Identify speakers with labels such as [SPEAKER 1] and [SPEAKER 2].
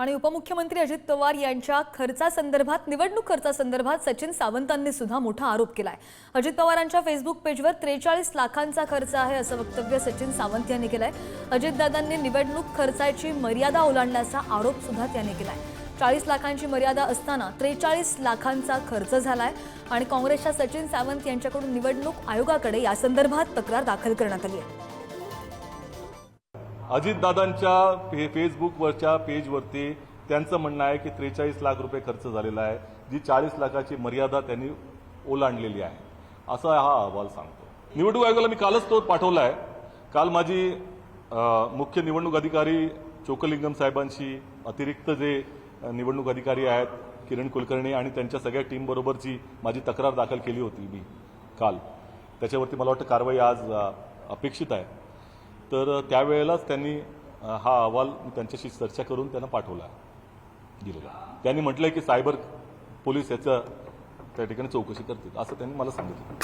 [SPEAKER 1] आणि उपमुख्यमंत्री अजित पवार यांच्या खर्चासंदर्भात निवडणूक खर्चासंदर्भात सचिन सावंतांनी सुद्धा मोठा आरोप केलाय. अजित पवारांच्या फेसबुक पेजवर त्रेचाळीस लाखांचा खर्च आहे असं वक्तव्य सचिन सावंत यांनी केलंय. अजितदादांनी निवडणूक खर्चाची मर्यादा ओलांडल्याचा आरोप सुद्धा त्यांनी केलाय. चाळीस लाखांची मर्यादा असताना त्रेचाळीस लाखांचा खर्च झालाय आणि काँग्रेसच्या सचिन सावंत यांच्याकडून निवडणूक आयोगाकडे यासंदर्भात तक्रार दाखल करण्यात आली आहे.
[SPEAKER 2] अजितदादांच्या फे फेसबुकवरच्या पेजवरती त्यांचं म्हणणं आहे की त्रेचाळीस लाख रुपये खर्च झालेला आहे जी चाळीस लाखाची मर्यादा त्यांनी ओलांडलेली आहे. असा हा अहवाल सांगतो. निवडणूक आयोगाला मी कालच तो पाठवला आहे काल माझी मुख्य निवडणूक अधिकारी चोकलिंगम साहेबांशी अतिरिक्त जे निवडणूक अधिकारी आहेत किरण कुलकर्णी आणि त्यांच्या सगळ्या टीमबरोबरची माझी तक्रार दाखल केली होती मी काल. त्याच्यावरती मला वाटतं कारवाई आज अपेक्षित आहे. तर त्यावेळेलाच त्यांनी हा अहवाल त्यांच्याशी चर्चा करून त्यांना पाठवला दिलेला. त्यांनी म्हटलंय की सायबर पोलीस याचं त्या ठिकाणी चौकशी करतील असं त्यांनी मला सांगितलं.